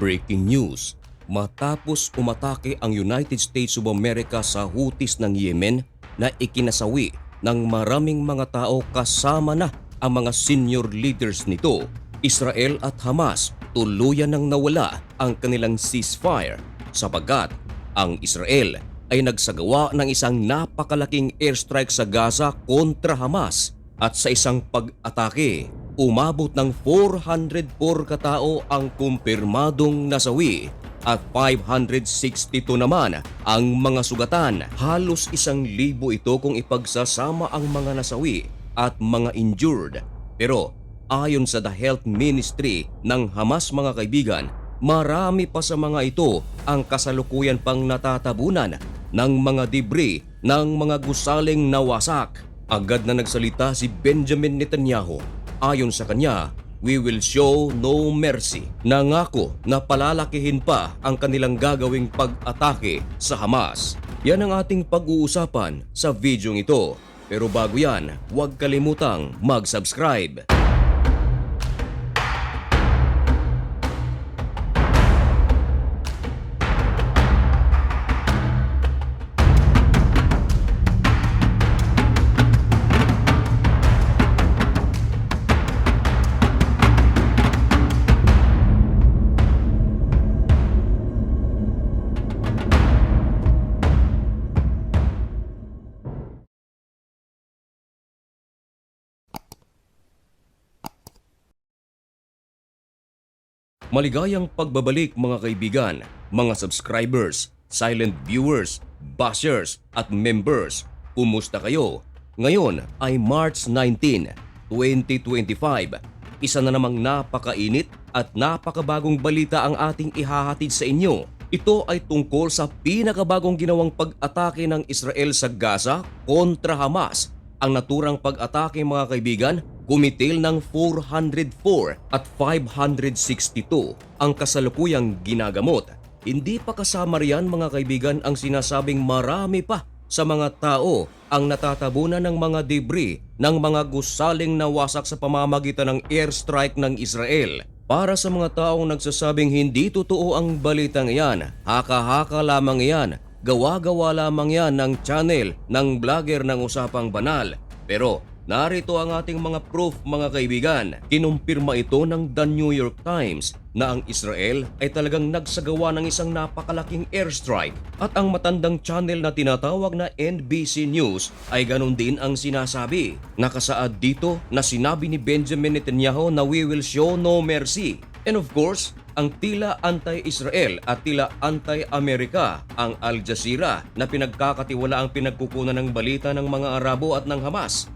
Breaking news. Matapos umatake ang United States of America sa hutis ng Yemen na ikinasawi ng maraming mga tao kasama na ang mga senior leaders nito, Israel at Hamas. Tuluyan nang nawala ang kanilang ceasefire. Sapagat ang Israel ay nagsagawa ng isang napakalaking airstrike sa Gaza kontra Hamas at sa isang pag-atake, umabot ng 404 katao ang kumpirmadong nasawi at 562 naman ang mga sugatan. Halos isang libo ito kung ipagsasama ang mga nasawi at mga injured. Pero ayon sa The Health Ministry ng Hamas mga kaibigan, marami pa sa mga ito ang kasalukuyan pang natatabunan ng mga debris ng mga gusaling nawasak. Agad na nagsalita si Benjamin Netanyahu. Ayon sa kanya, we will show no mercy. Nangako na palalakihin pa ang kanilang gagawing pag-atake sa Hamas. Yan ang ating pag-uusapan sa videong ito. Pero bago yan, huwag kalimutang mag-subscribe. Maligayang pagbabalik mga kaibigan, mga subscribers, silent viewers, bashers at members. Kumusta kayo? Ngayon ay March 19, 2025. Isa na namang napakainit at napakabagong balita ang ating ihahatid sa inyo. Ito ay tungkol sa pinakabagong ginawang pag-atake ng Israel sa Gaza kontra Hamas ang naturang pag-atake mga kaibigan, kumitil ng 404 at 562 ang kasalukuyang ginagamot. Hindi pa kasama riyan mga kaibigan ang sinasabing marami pa sa mga tao ang natatabunan ng mga debris ng mga gusaling nawasak sa pamamagitan ng airstrike ng Israel. Para sa mga taong nagsasabing hindi totoo ang balitang iyan, haka-haka lamang iyan Gawa-gawa lamang yan ng channel ng vlogger ng Usapang Banal. Pero narito ang ating mga proof mga kaibigan. Kinumpirma ito ng The New York Times na ang Israel ay talagang nagsagawa ng isang napakalaking airstrike at ang matandang channel na tinatawag na NBC News ay ganun din ang sinasabi. Nakasaad dito na sinabi ni Benjamin Netanyahu na we will show no mercy. And of course, ang tila anti-Israel at tila anti-Amerika ang Al Jazeera na pinagkakatiwala ang pinagkukunan ng balita ng mga Arabo at ng Hamas.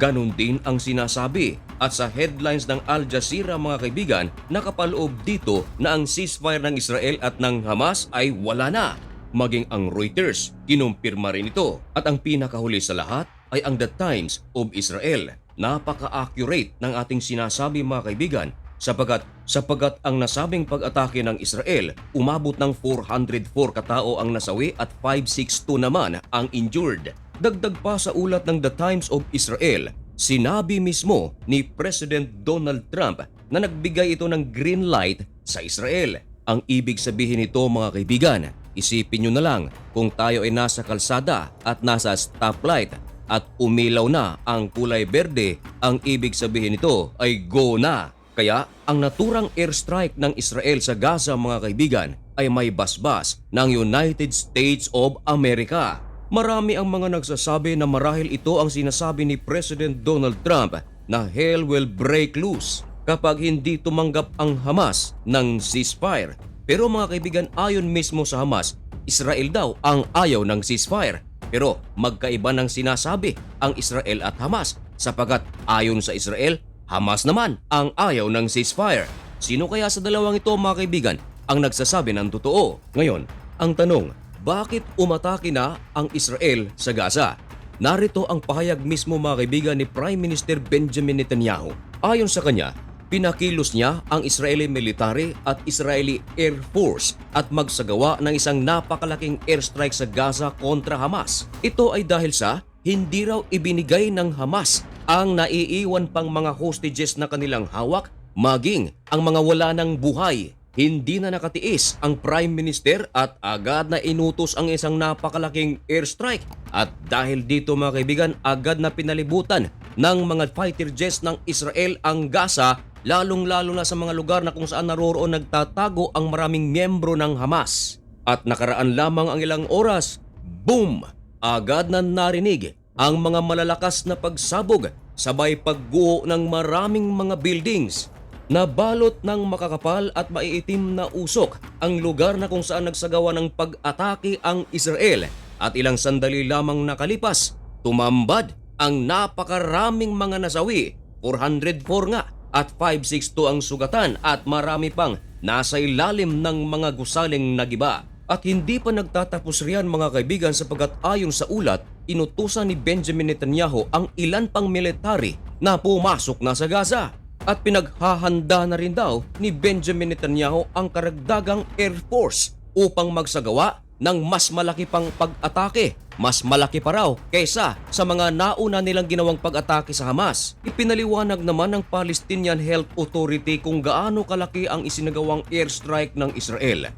Ganon din ang sinasabi at sa headlines ng Al Jazeera mga kaibigan nakapaloob dito na ang ceasefire ng Israel at ng Hamas ay wala na. Maging ang Reuters, kinumpirma rin ito. At ang pinakahuli sa lahat ay ang The Times of Israel. Napaka-accurate ng ating sinasabi mga kaibigan sapagat sapagat ang nasabing pag-atake ng Israel umabot ng 404 katao ang nasawi at 562 naman ang injured. Dagdag pa sa ulat ng The Times of Israel, sinabi mismo ni President Donald Trump na nagbigay ito ng green light sa Israel. Ang ibig sabihin nito mga kaibigan, isipin nyo na lang kung tayo ay nasa kalsada at nasa stoplight at umilaw na ang kulay berde, ang ibig sabihin nito ay go na. Kaya ang naturang airstrike ng Israel sa Gaza mga kaibigan ay may basbas ng United States of America. Marami ang mga nagsasabi na marahil ito ang sinasabi ni President Donald Trump na hell will break loose kapag hindi tumanggap ang Hamas ng ceasefire. Pero mga kaibigan ayon mismo sa Hamas, Israel daw ang ayaw ng ceasefire. Pero magkaiba ng sinasabi ang Israel at Hamas sapagat ayon sa Israel, Hamas naman ang ayaw ng ceasefire. Sino kaya sa dalawang ito mga kaibigan ang nagsasabi ng totoo? Ngayon, ang tanong, bakit umatake na ang Israel sa Gaza? Narito ang pahayag mismo mga kaibigan ni Prime Minister Benjamin Netanyahu. Ayon sa kanya, pinakilos niya ang Israeli military at Israeli Air Force at magsagawa ng isang napakalaking airstrike sa Gaza kontra Hamas. Ito ay dahil sa hindi raw ibinigay ng Hamas ang naiiwan pang mga hostages na kanilang hawak maging ang mga wala ng buhay hindi na nakatiis ang Prime Minister at agad na inutos ang isang napakalaking airstrike. At dahil dito mga kaibigan, agad na pinalibutan ng mga fighter jets ng Israel ang Gaza lalong-lalo na sa mga lugar na kung saan naroroon nagtatago ang maraming miyembro ng Hamas. At nakaraan lamang ang ilang oras, boom! Agad na narinig ang mga malalakas na pagsabog sabay pagguho ng maraming mga buildings. Nabalot ng makakapal at maiitim na usok ang lugar na kung saan nagsagawa ng pag-atake ang Israel at ilang sandali lamang nakalipas, tumambad ang napakaraming mga nasawi, 404 nga at 562 ang sugatan at marami pang nasa ilalim ng mga gusaling nagiba. At hindi pa nagtatapos riyan mga kaibigan sapagkat ayon sa ulat, inutusan ni Benjamin Netanyahu ang ilan pang military na pumasok na sa Gaza. At pinaghahanda na rin daw ni Benjamin Netanyahu ang karagdagang Air Force upang magsagawa ng mas malaki pang pag-atake. Mas malaki pa raw kaysa sa mga nauna nilang ginawang pag-atake sa Hamas. Ipinaliwanag naman ng Palestinian Health Authority kung gaano kalaki ang isinagawang airstrike ng Israel.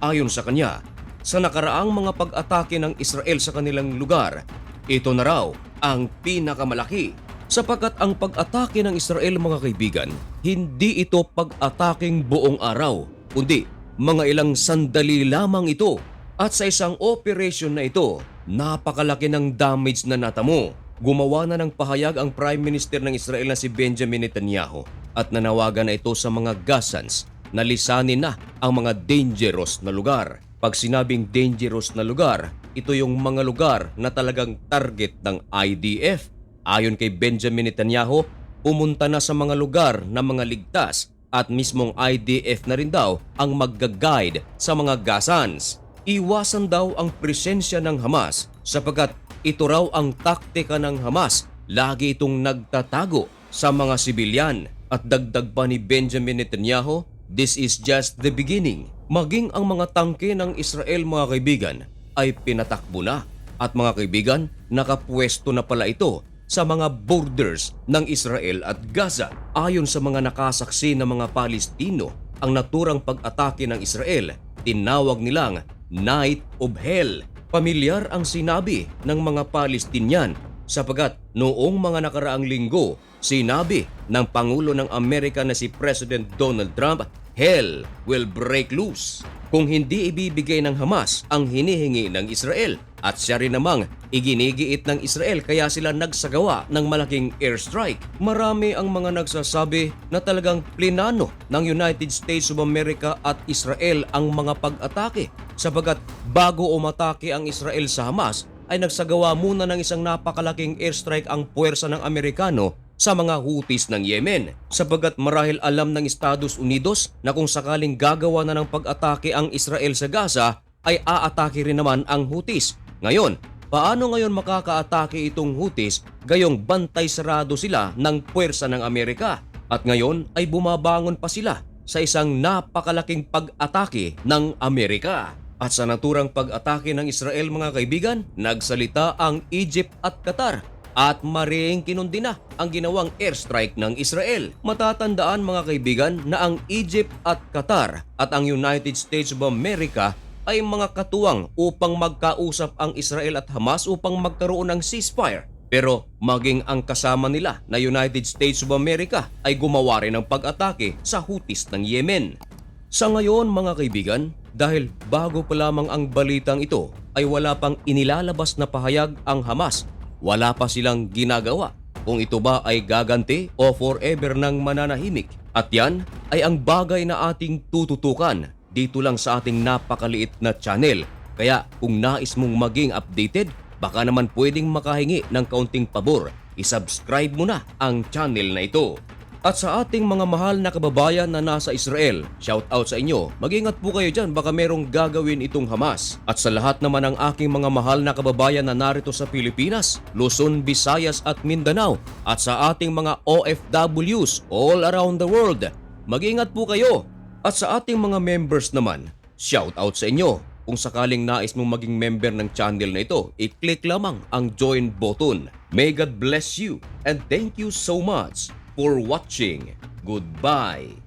Ayon sa kanya, sa nakaraang mga pag-atake ng Israel sa kanilang lugar, ito na raw ang pinakamalaki. Sapagkat ang pag-atake ng Israel mga kaibigan, hindi ito pag-ataking buong araw, kundi mga ilang sandali lamang ito. At sa isang operation na ito, napakalaki ng damage na natamo. Gumawa na ng pahayag ang Prime Minister ng Israel na si Benjamin Netanyahu at nanawagan na ito sa mga Gazans na lisanin na ang mga dangerous na lugar. Pag sinabing dangerous na lugar, ito yung mga lugar na talagang target ng IDF. Ayon kay Benjamin Netanyahu, pumunta na sa mga lugar na mga ligtas at mismong IDF na rin daw ang magga-guide sa mga Gazans. Iwasan daw ang presensya ng Hamas sapagkat ito raw ang taktika ng Hamas. Lagi itong nagtatago sa mga sibilyan at dagdag pa ni Benjamin Netanyahu, this is just the beginning. Maging ang mga tangke ng Israel mga kaibigan ay pinatakbo na at mga kaibigan, nakapwesto na pala ito sa mga borders ng Israel at Gaza. Ayon sa mga nakasaksi ng mga Palestino, ang naturang pag-atake ng Israel, tinawag nilang Night of Hell. Pamilyar ang sinabi ng mga Palestinian sapagat noong mga nakaraang linggo, sinabi ng Pangulo ng Amerika na si President Donald Trump, Hell will break loose kung hindi ibibigay ng Hamas ang hinihingi ng Israel at siya rin namang iginigiit ng Israel kaya sila nagsagawa ng malaking airstrike. Marami ang mga nagsasabi na talagang plinano ng United States of America at Israel ang mga pag-atake sapagat bago umatake ang Israel sa Hamas ay nagsagawa muna ng isang napakalaking airstrike ang puwersa ng Amerikano sa mga Houthis ng Yemen sapagat marahil alam ng Estados Unidos na kung sakaling gagawa na ng pag-atake ang Israel sa Gaza ay aatake rin naman ang Houthis. Ngayon, paano ngayon makakaatake itong Houthis gayong bantay sarado sila ng puwersa ng Amerika? At ngayon ay bumabangon pa sila sa isang napakalaking pag-atake ng Amerika. At sa naturang pag-atake ng Israel mga kaibigan, nagsalita ang Egypt at Qatar at maring kinundi na ang ginawang airstrike ng Israel. Matatandaan mga kaibigan na ang Egypt at Qatar at ang United States of America ay mga katuwang upang magkausap ang Israel at Hamas upang magkaroon ng ceasefire. Pero maging ang kasama nila na United States of America ay gumawa rin ng pag-atake sa Houthis ng Yemen. Sa ngayon mga kaibigan, dahil bago pa lamang ang balitang ito ay wala pang inilalabas na pahayag ang Hamas wala pa silang ginagawa kung ito ba ay gaganti o forever nang mananahimik. At yan ay ang bagay na ating tututukan dito lang sa ating napakaliit na channel. Kaya kung nais mong maging updated, baka naman pwedeng makahingi ng kaunting pabor. I-subscribe mo na ang channel na ito. At sa ating mga mahal na kababayan na nasa Israel, shout out sa inyo. Mag-ingat po kayo dyan, baka merong gagawin itong Hamas. At sa lahat naman ng aking mga mahal na kababayan na narito sa Pilipinas, Luzon, Visayas at Mindanao, at sa ating mga OFWs all around the world, mag-ingat po kayo. At sa ating mga members naman, shout out sa inyo. Kung sakaling nais mong maging member ng channel na ito, i-click lamang ang join button. May God bless you and thank you so much for watching. Goodbye.